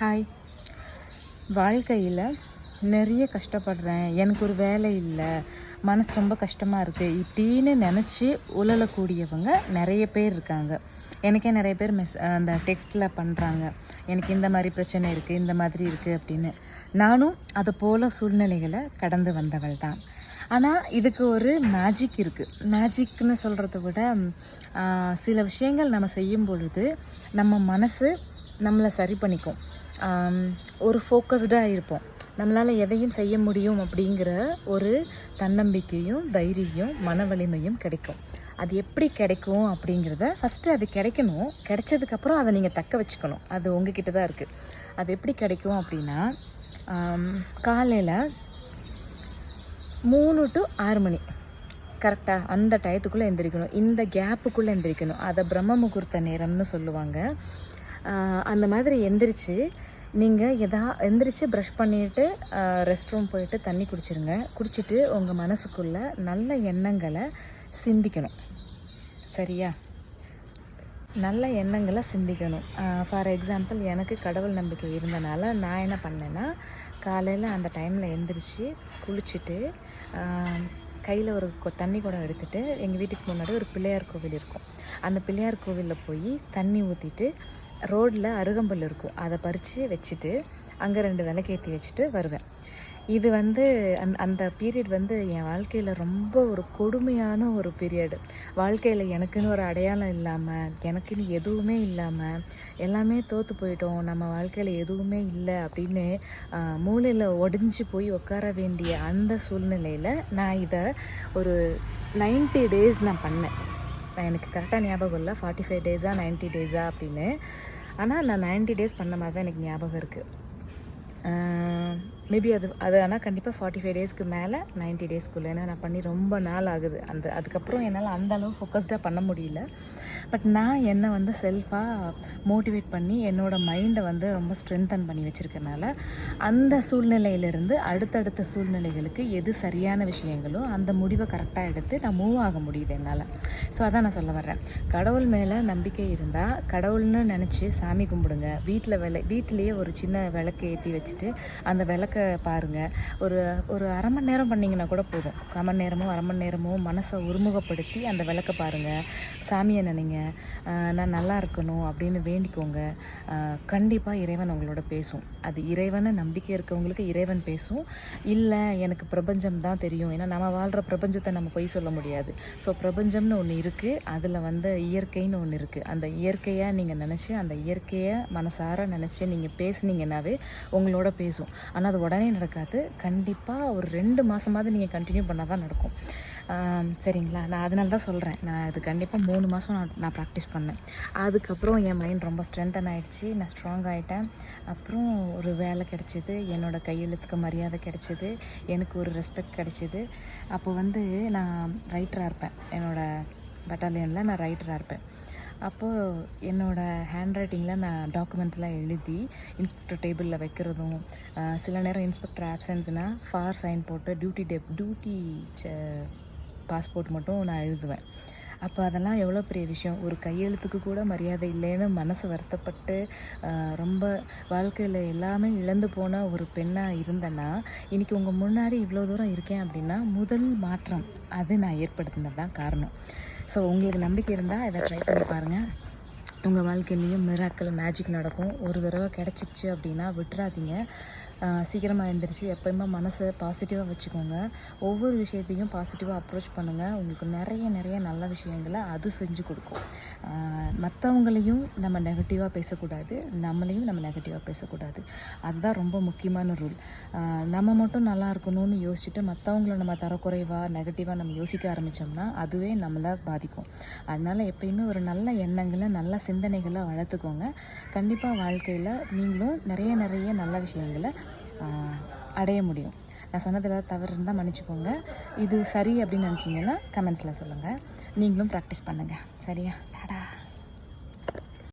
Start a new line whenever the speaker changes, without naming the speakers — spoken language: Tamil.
ஹாய் வாழ்க்கையில் நிறைய கஷ்டப்படுறேன். எனக்கு ஒரு வேலை இல்லை. மனசு ரொம்ப கஷ்டமாக இருக்குது இப்படின்னு நினச்சி உழலக்கூடியவங்க நிறைய பேர் இருக்காங்க. எனக்கே நிறைய பேர் மெஸ் அந்த டெக்ஸ்ட்டில் பண்ணுறாங்க எனக்கு இந்த மாதிரி பிரச்சனை இருக்குது இந்த மாதிரி இருக்குது அப்படின்னு. நானும் அது போல் சூழ்நிலைகளை கடந்து வந்தவள் தான். ஆனால் இதுக்கு ஒரு மேஜிக் இருக்குது மேஜிக்னு சொல்கிறத விட சில விஷயங்கள் நம்ம செய்யும் பொழுது நம்ம மனசு நம்மளை சரி பண்ணிக்கும். ஒரு ஃபோக்கஸ்டாக இருப்போம். நம்மளால் எதையும் செய்ய முடியும் அப்படிங்கிற ஒரு தன்னம்பிக்கையும் தைரியம் மன வலிமையும் கிடைக்கும். அது எப்படி கிடைக்கும் அப்படிங்கிறத ஃபஸ்ட்டு அது கிடைக்கணும். கிடைச்சதுக்கப்புறம் அதை நீங்கள் தக்க வச்சுக்கணும். அது உங்ககிட்ட தான் இருக்குது அது எப்படி கிடைக்கும் அப்படின்னா காலையில் மூணு டு ஆறு மணி. கரெக்டாக அந்த டயத்துக்குள்ளே எந்திரிக்கணும். இந்த கேப்புக்குள்ளே எந்திரிக்கணும். அதை பிரம்ம முகூர்த்த நேரம்னு சொல்லுவாங்க. அந்த மாதிரி எந்திரிச்சு நீங்கள் எதா எந்திரிச்சு ப்ரஷ் பண்ணிவிட்டு ரெஸ்ட் ரூம் போயிட்டு தண்ணி குடிச்சிருங்க. குடிச்சிட்டு உங்கள் மனசுக்குள்ளே நல்ல எண்ணங்களை சிந்திக்கணும். சரியா? நல்ல எண்ணங்களை சிந்திக்கணும். ஃபார் எக்ஸாம்பிள் எனக்கு கடவுள் நம்பிக்கை இருந்தனால நான் என்ன பண்ணேன்னா காலையில் அந்த டைமில் எந்திரிச்சு குளிச்சுட்டு கையில் ஒரு கொ- தண்ணி குடம் எடுத்துகிட்டு எங்கள் வீட்டுக்கு முன்னாடி ஒரு பிள்ளையார் கோவில் இருக்கும். அந்த பிள்ளையார் கோவிலில் போய் தண்ணி ஊற்றிட்டு ரோட்டில் அருகம்புல் இருக்கும். அதை பறித்து வச்சுட்டு அங்கே ரெண்டு விளக்கேற்றி வச்சுட்டு வருவேன். இது வந்து அந் அந்த பீரியட் வந்து என் வாழ்க்கையில் ரொம்ப ஒரு கொடுமையான ஒரு பீரியடு வாழ்க்கையில் எனக்குன்னு ஒரு அடையாளம் இல்லாமல் எனக்குன்னு எதுவுமே இல்லாமல் எல்லாமே தோற்று போயிட்டோம். நம்ம வாழ்க்கையில் எதுவுமே இல்லை அப்படின்னு மூளையில் ஒடிஞ்சு போய் உட்கார வேண்டிய அந்த சூழ்நிலையில் நான் இதை ஒரு 90 டேஸ் நான் பண்ணேன். நான் எனக்கு கரெக்டாக ஞாபகம் இல்லை. ஃபார்ட்டி ஃபைவ் டேஸா நைன்ட்டி டேஸா அப்படின்னு. ஆனால் நான் 90 டேஸ் பண்ண மாதிரி தான் எனக்கு ஞாபகம் இருக்குது மேபி அது அது ஆனால் கண்டிப்பாக ஃபார்ட்டி ஃபைவ் டேஸ்க்கு மேலே 90 டேஸ்க்குள்ளே ஏன்னா நான் பண்ணி ரொம்ப நாள் ஆகுது. அந்த அதுக்கப்புறம் என்னால் அந்த அளவு ஃபோக்கஸ்டாக பண்ண முடியல. பட் நான் என்னை வந்து செல்ஃபாக மோட்டிவேட் பண்ணி என்னோடய மைண்டை வந்து ரொம்ப ஸ்ட்ரென்தன் பண்ணி வச்சுருக்கனால அந்த சூழ்நிலையிலிருந்து அடுத்தடுத்த சூழ்நிலைகளுக்கு எது சரியான விஷயங்களோ அந்த முடிவை கரெக்டாக எடுத்து நான் மூவ் ஆக முடியுது என்னால். ஸோ அதான் நான் சொல்ல வர்றேன். கடவுள் மேலே நம்பிக்கை இருந்தால் கடவுள்னு நினச்சி சாமி கும்பிடுங்க. வீட்டில் விளை வீட்டிலேயே ஒரு சின்ன விளக்கு ஏற்றி வச்சுட்டு அந்த விளக்க பாருங்கள் ஒரு ஒரு அரை மணி நேரம் பண்ணிங்கன்னா கூட போதும். அரை மணி நேரமோ அரை மணி நேரமோ மனசை ஒருமுகப்படுத்தி அந்த விளக்க பாருங்கள் சாமியை நினைங்க நான் நல்லா இருக்கணும் அப்படின்னு வேண்டிக்கோங்க. கண்டிப்பாக இறைவன் உங்களோட பேசும். அது இறைவனை நம்பிக்கை இருக்கவங்களுக்கு இறைவன் பேசும். இல்லை எனக்கு பிரபஞ்சம் தான் தெரியும். ஏன்னா நம்ம வாழ்கிற பிரபஞ்சத்தை நம்ம பொய் சொல்ல முடியாது. ஸோ பிரபஞ்சம்னு ஒன்று இருக்குது அதில் வந்து இயற்கைன்னு ஒன்று இருக்குது அந்த இயற்கையாக நீங்கள் நினச்சி அந்த இயற்கையை மனசார நினச்சி நீங்கள் பேசுனீங்கன்னாவே உங்களோட பேசும். ஆனால் அது உடனே நடக்காது. கண்டிப்பாக ஒரு ரெண்டு மாதமாவது நீங்கள் கண்டினியூ பண்ணால் தான் நடக்கும் சரிங்களா? நான் அதனால தான் சொல்கிறேன் நான் அது கண்டிப்பாக மூணு மாதம் நான் நான் ப்ராக்டிஸ் பண்ணேன். அதுக்கப்புறம் என் மைண்ட் ரொம்ப ஸ்ட்ரென்தன் ஆகிடுச்சி நான் ஸ்ட்ராங் ஆகிட்டேன் அப்புறம் ஒரு வேலை கிடச்சிது. என்னோடய கையெழுத்துக்கு மரியாதை கிடச்சிது. எனக்கு ஒரு ரெஸ்பெக்ட் கிடச்சிது. அப்போ வந்து நான் ரைட்டராக இருப்பேன். என்னோடய பட்டாலியனில் நான் ரைட்டராக இருப்பேன். அப்போது என்னோடய ஹேண்ட் ரைட்டிங்கில் நான் டாக்குமெண்ட்ஸ்லாம் எழுதி இன்ஸ்பெக்டர் டேபிளில் வைக்கிறதும் சில நேரம் இன்ஸ்பெக்டர் ஆப்சன்ஸ்னால் ஃபார் சைன் போட்டு டியூட்டி டே டியூட்டி பாஸ்போர்ட் மட்டும் நான் எழுதுவேன். அப்போ அதெல்லாம் எவ்வளோ பெரிய விஷயம்? ஒரு கையெழுத்துக்கு கூட மரியாதை இல்லைன்னு மனசு வருத்தப்பட்டு ரொம்ப வாழ்க்கையில் எல்லாமே இழந்து போன ஒரு பெண்ணாக இருந்தேன்னா இன்றைக்கி உங்கள் முன்னாடி இவ்வளோ தூரம் இருக்கேன் அப்படின்னா முதல் மாற்றம் அது நான் ஏற்படுத்தினது தான் காரணம். ஸோ உங்களுக்கு நம்பிக்கை இருந்தால் இதை ட்ரை பண்ணி பாருங்கள் உங்கள் வாழ்க்கையிலையும் மிராக்கள் மேஜிக் நடக்கும். ஒரு தடவை கிடச்சிருச்சு அப்படின்னா விட்டுறாதீங்க. சீக்கிரமாக எழுந்திரிச்சு எப்பயுமே மனசை பாசிட்டிவாக வச்சுக்கோங்க. ஒவ்வொரு விஷயத்தையும் பாசிட்டிவாக அப்ரோச் பண்ணுங்கள் உங்களுக்கு நிறைய நிறைய நல்ல விஷயங்களை அது செஞ்சு கொடுக்கும். மற்றவங்களையும் நம்ம நெகட்டிவாக பேசக்கூடாது. நம்மளையும் நம்ம நெகட்டிவாக பேசக்கூடாது. அதுதான் ரொம்ப முக்கியமான ரூல் நம்ம மட்டும் நல்லா இருக்கணும்னு யோசிச்சுட்டு மற்றவங்கள நம்ம தரக்குறைவாக நெகட்டிவாக நம்ம யோசிக்க ஆரம்பித்தோம்னா அதுவே நம்மளை பாதிக்கும். அதனால் எப்பயுமே ஒரு நல்ல எண்ணங்களை நல்ல சிந்தனைகளை வளர்த்துக்கோங்க. கண்டிப்பாக வாழ்க்கையில் நீங்களும் நிறைய நிறைய நல்ல விஷயங்களை அடைய முடியும். நான் சொன்னது ஏதாவது தவறு இருந்தால் மன்னிச்சுக்கோங்க. இது சரி அப்படின்னு நினச்சிங்கன்னா கமெண்ட்ஸில் சொல்லுங்கள் நீங்களும் ப்ராக்டிஸ் பண்ணுங்கள் சரியா? டாடா.